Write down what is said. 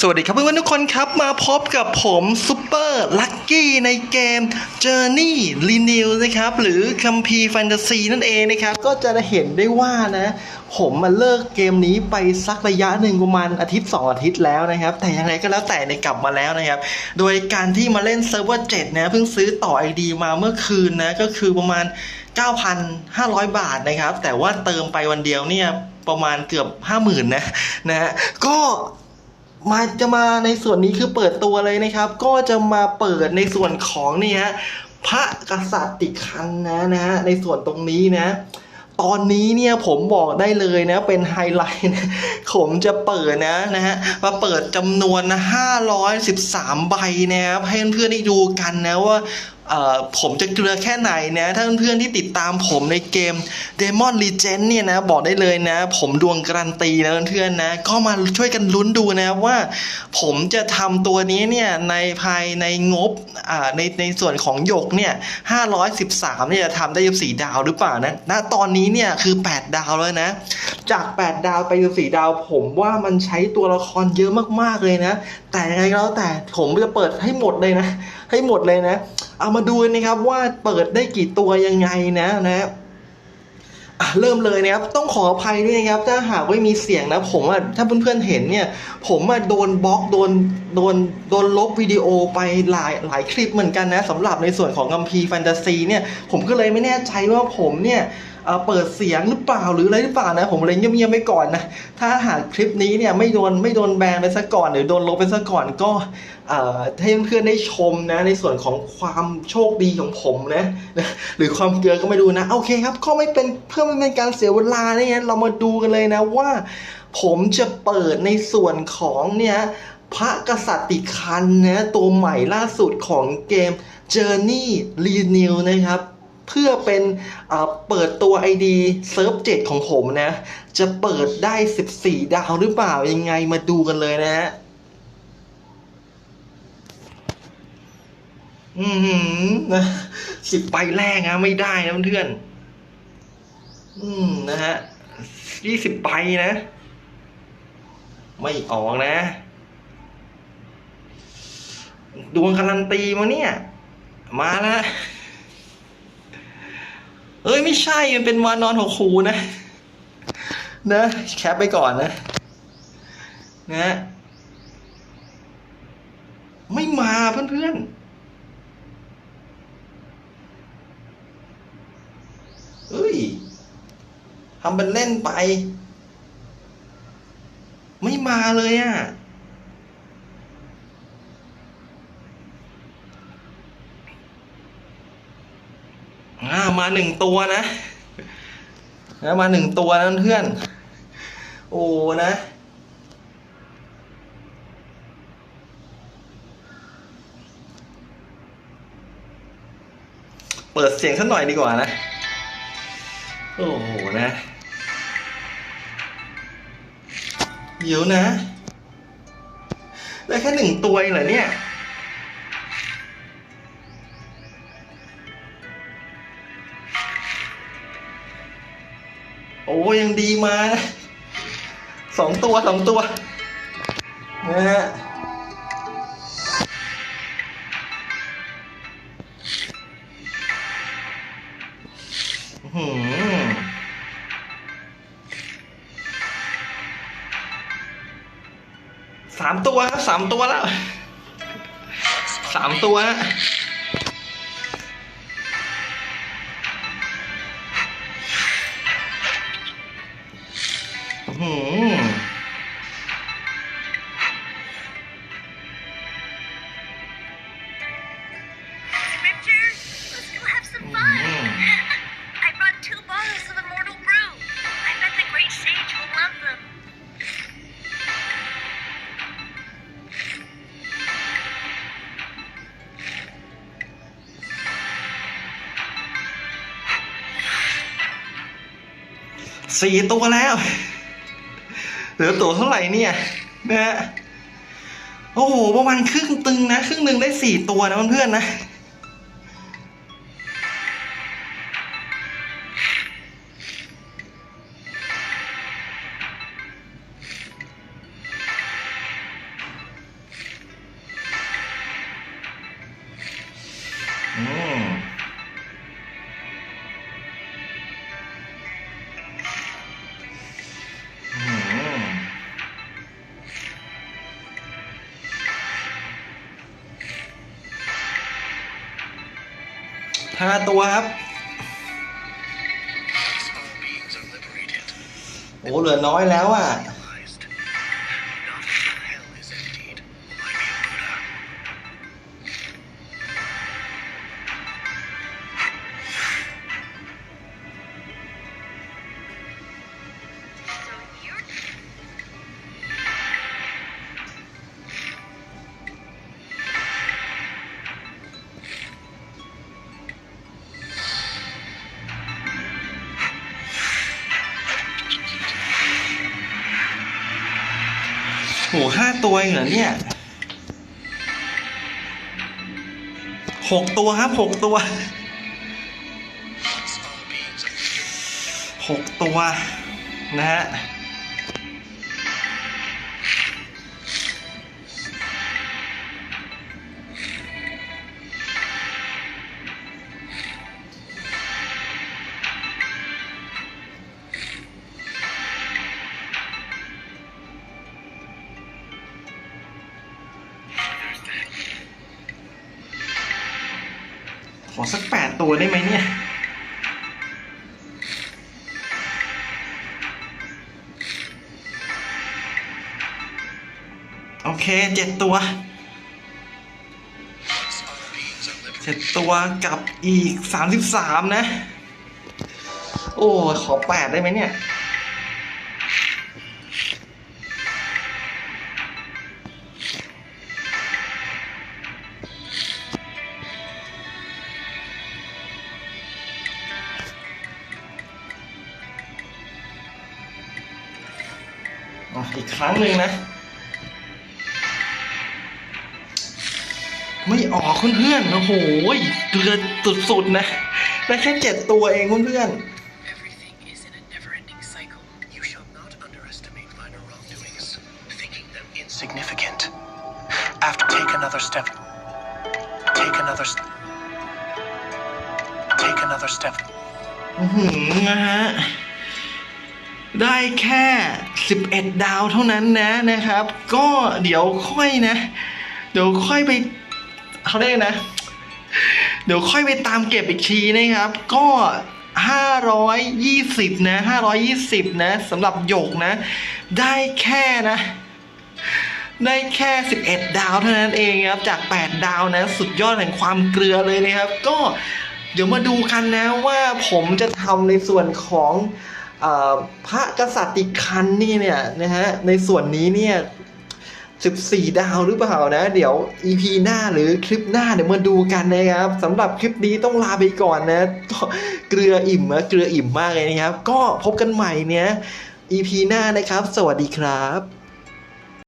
สวัสดีครับเพื่อนๆทุกคนครับมาพบกับผมซูเปอร์ลัคกี้ในเกม Journey Renew นะครับ หรือคัมภีร์แฟนตาซีนั่นเองนะครับ ก็จะเห็นได้ว่านะ ผมมาเลิกเกมนี้ไปสักระยะหนึ่งประมาณอาทิตย์ 2 อาทิตย์แล้วนะครับ แต่ยังไงก็แล้วแต่ในกลับมาแล้วนะครับ โดยการที่มาเล่นเซิร์ฟเวอร์7นะเพิ่งซื้อต่อ ID มาเมื่อคืนนะก็คือประมาณ 9,500 บาทนะครับ แต่ว่าเติมไปวันเดียวเนี่ยประมาณเกือบ 50,000นะนะฮะก็ มาจะมาในส่วนนี้คือเปิดตัวเลยนะครับ ก็จะมาเปิดในส่วนของนี่ฮะพระกษัตริย์คันนะนะฮะในส่วนตรงนี้นะ ตอนนี้เนี่ยผมบอกได้เลยนะเป็นไฮไลท์นะผมจะเปิดนะนะฮะมาเปิดจำนวนนะ513 ใบนะครับให้เพื่อนๆได้ดูกันนะว่า ผมจะเกลือแค่ไหนนะ ถ้าเพื่อนๆที่ติดตามผมในเกม Demon Legend เนี่ยนะ บอกได้เลยนะ ผมดวงการันตีนะเพื่อนๆนะ ก็มาช่วยกันลุ้นดูนะว่า ผมจะทำตัวนี้เนี่ย ในภายในงบในในส่วนของหยกเนี่ย 513 เนี่ยจะทำได้14ดาวหรือเปล่านะณตอนนี้เนี่ยคือ 8 ดาวแล้วนะ จาก 8 ดาวไป14ดาว ผมว่ามันใช้ตัวละครเยอะมากๆเลยนะ แต่ยังไงก็แล้วแต่ผมจะเปิดให้หมดเลยนะให้หมดเลยนะ เอามาดูนะครับว่าเปิดได้กี่ตัวยังไงนะนะเริ่มเลยนะครับต้องขออภัยด้วยนะครับ ถ้าหากไม่มีเสียงนะผมอะถ้าเพื่อนๆเห็นเนี่ย ผมอะโดนบล็อกโดนโดนโดนลบวิดีโอไปหลายหลายคลิปเหมือนกันนะสำหรับในส่วนของกัมพีแฟนตาซีเนี่ย ผมก็เลยไม่แน่ใจว่าผมเนี่ย เอ่อเปิดเสียงหรือเปล่าหรืออะไรหรือเปล่านะ ผมเลยเงียบๆไปก่อนนะ ถ้าหากคลิปนี้เนี่ยไม่โดนไม่โดนแบนไปซะก่อน หรือโดนลบไปซะก่อนก็ให้เพื่อนๆได้ชมนะ ในส่วนของความโชคดีของผมนะนะ หรือความเกลือก็ไม่ดูนะ โอเคครับก็ไม่เป็นเพื่อไม่เป็นการเสียเวลาเนี่ยเรามาดูกันเลยนะว่า ผมจะเปิดในส่วนของเนี่ยพระกษัตริย์คันนะตัวใหม่ล่าสุดของเกม Journey Renew นะครับ เพื่อเป็นเปิดตัว ID เซิร์ฟ7ของผมนะ จะเปิดได้ 14 ดาวหรือเปล่ายังไงมาดูกันเลยนะฮะอืมนะสิบใบแรกนะไม่ได้นะเพื่อนอืมนะฮะยี่สิบใบนะ ไม่ออกนะ ดวงการันตีมาเนี่ย มาแล้ว เอ้ยไม่ใช่มันเป็นวานอนหกคูนะนะแคปไปก่อนนะนะไม่มาเพื่อนๆเฮ้ยทำเป็นเล่นไป ไม่มาเลยอะา มาหนึ่งตัวนะนะมาหนึ่งตัวนะเพื่อน โอ้นะ เปิดเสียงสักหน่อยดีกว่านะ โอ้โหนะ เดี๋ยวนะ ได้แค่หนึ่งตัวเองเหรอเนี่ย ยังดีมานะสองตัวสองตัวนะฮะหือสามตัวครับสามตัวแล้วสามตัวฮะ สี่ตัวแล้ว เหลือตัวเท่าไหร่เนี่ยนะฮะโอ้โหประมาณครึ่งตึงนะครึ่งหนึ่งได้สี่ตัวนะเพื่อนๆนะอืม ห้าตัวครับ All beings are liberated, โอ้เหลือน้อยแล้วอะ หห้าตัวเองเหรอเนี่ยหกตัวครับหกตัวหกตัว นะฮะ ขอสักแปดตัวได้ไหมเนี่ย โอเคเจ็ดตัวเจ็ดตัวกับอีกสามสิบสามนะ โอ้ ขอแปดได้ไหมเนี่ย อะอีกครั้งหนึ่งนะ ไม่ออกเพื่อนๆโอ้โหเกลือสุดๆนะได้แค่เจ็ดตัวเองเพื่อน everything is in a never-ending cycle. You shall not underestimate minor wrongdoings, thinking them insignificant. After take another step. Take another step. Take another step. ๆอื้อหือนะฮะ ได้แค่ 11 ดาวเท่านั้นนะนะครับ ก็เดี๋ยวค่อยนะ เดี๋ยวค่อยไปเขาเรียกนะ เดี๋ยวค่อยไปตามเก็บอีกทีนะครับ ก็ 520 นะ 520 นะสำหรับหยกนะ ได้แค่นะได้แค่ 11 ดาวเท่านั้นเองครับ จาก 8 ดาวนะ สุดยอดแห่งความเกลือเลยนะครับ ก็เดี๋ยวมาดูกันนะว่าผมจะทำในส่วนของ พระกษัตริย์คันนี่เนี่ยนะฮะในส่วนนี้เนี่ย14 ดาวหรือเปล่านะ เดี๋ยว EP หน้าหรือคลิปหน้าเดี๋ยวมาดูกันนะครับสำหรับคลิปนี้ต้องลาไปก่อนนะ เกลืออิ่มนะเกลืออิ่มมากเลยนะครับ ก็พบกันใหม่เนี่ย EP หน้านะครับ สวัสดีครับ